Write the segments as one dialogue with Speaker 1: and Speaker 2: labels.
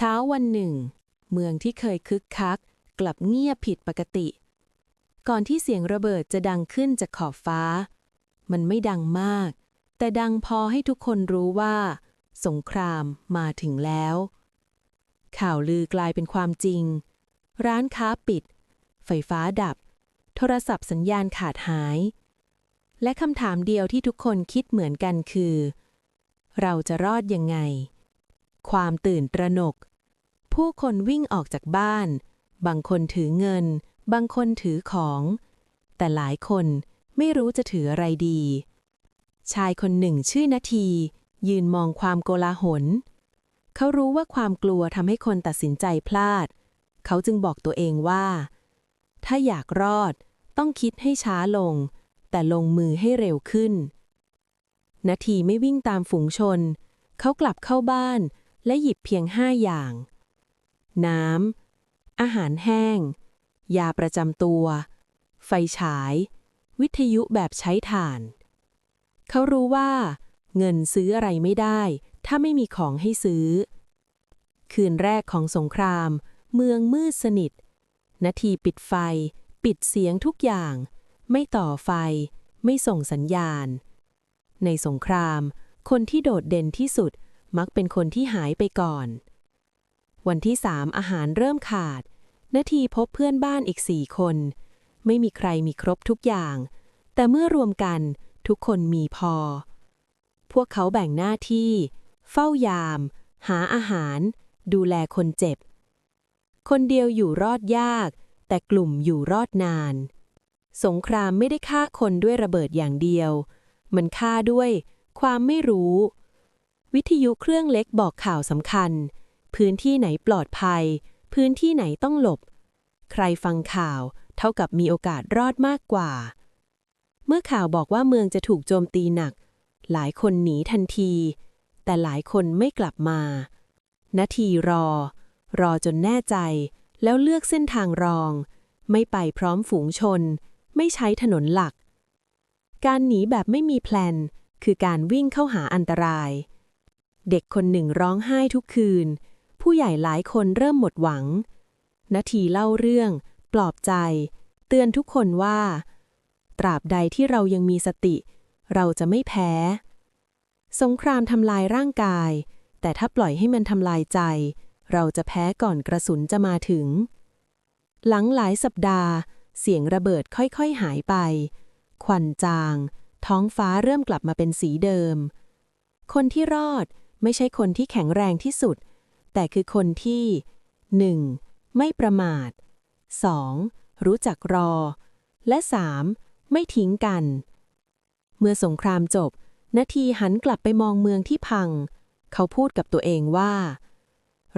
Speaker 1: เช้าวันหนึ่ง เมืองที่เคยคึกคัก กลับเงียบผิดปกติ ก่อนที่เสียงระเบิดจะดังขึ้นจากขอบฟ้า มันไม่ดังมาก แต่ดังพอให้ทุกคนรู้ว่า สงครามมาถึงแล้ว ข่าวลือกลายเป็นความจริง ร้านค้าปิด ไฟฟ้าดับ โทรศัพท์สัญญาณขาดหาย และคำถามเดียวที่ทุกคนคิดเหมือนกันคือ เราจะรอดยังไงความตื่นตระหนก ผู้คนวิ่งออกจากบ้าน บางคนถือเงิน บางคนถือของ แต่หลายคนไม่รู้จะถืออะไรดี ชายคนหนึ่งชื่อนาที ยืนมองความโกลาหล เขารู้ว่าความกลัวทำให้คนตัดสินใจพลาด เขาจึงบอกตัวเองว่า ถ้าอยากรอดต้องคิดให้ช้าลง แต่ลงมือให้เร็วขึ้น นาทีไม่วิ่งตามฝูงชน เขากลับเข้าบ้านและหยิบเพียงห้าอย่าง น้ำ อาหารแห้ง ยาประจำตัว ไฟฉาย วิทยุแบบใช้ถ่าน เขารู้ว่า เงินซื้ออะไรไม่ได้ ถ้าไม่มีของให้ซื้อ คืนแรกของสงคราม เมืองมืดสนิท นาทีปิดไฟ ปิดเสียงทุกอย่าง ไม่ต่อไฟ ไม่ส่งสัญญาณ ในสงคราม คนที่โดดเด่นที่สุดมักเป็นคนที่หายไปก่อน วันที่สามอาหารเริ่มขาด นาทีพบเพื่อนบ้านอีกสี่คน ไม่มีใครมีครบทุกอย่าง แต่เมื่อรวมกันทุกคนมีพอ พวกเขาแบ่งหน้าที่ เฝ้ายาม หาอาหาร ดูแลคนเจ็บ คนเดียวอยู่รอดยาก แต่กลุ่มอยู่รอดนาน สงครามไม่ได้ฆ่าคนด้วยระเบิดอย่างเดียว มันฆ่าด้วย ความไม่รู้ วิทยุเครื่องเล็กบอกข่าวสำคัญ พื้นที่ไหนปลอดภัย พื้นที่ไหนต้องหลบ ใครฟังข่าว เท่ากับมีโอกาสรอดมากกว่า เมื่อข่าวบอกว่าเมืองจะถูกโจมตีหนัก หลายคนหนีทันที แต่หลายคนไม่กลับมานาทีรอ รอจนแน่ใจ แล้วเลือกเส้นทางรอง ไม่ไปพร้อมฝูงชน ไม่ใช้ถนนหลัก การหนีแบบไม่มีแพลน คือการวิ่งเข้าหาอันตราย เด็กคนหนึ่งร้องไห้ทุกคืน ผู้ใหญ่หลายคนเริ่มหมดหวังนาทีเล่าเรื่อง ปลอบใจ เตือนทุกคนว่า ตราบใดที่เรายังมีสติ เราจะไม่แพ้ สงครามทำลายร่างกาย แต่ถ้าปล่อยให้มันทำลายใจ เราจะแพ้ก่อนกระสุนจะมาถึง หลังหลายสัปดาห์ เสียงระเบิดค่อยๆหายไป ควันจาง ท้องฟ้าเริ่มกลับมาเป็นสีเดิม คนที่รอดไม่ใช่คนที่แข็งแรงที่สุด แต่คือคนที่ 1. ไม่ประมาท 2. รู้จักรอ และ 3. ไม่ทิ้งกัน เมื่อสงครามจบ นาทีหันกลับไปมองเมืองที่พัง เขาพูดกับตัวเองว่า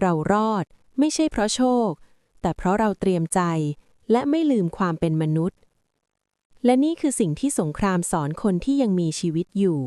Speaker 1: เรารอดไม่ใช่เพราะโชค แต่เพราะเราเตรียมใจและไม่ลืมความเป็นมนุษย์ และนี่คือสิ่งที่สงครามสอนคนที่ยังมีชีวิตอยู่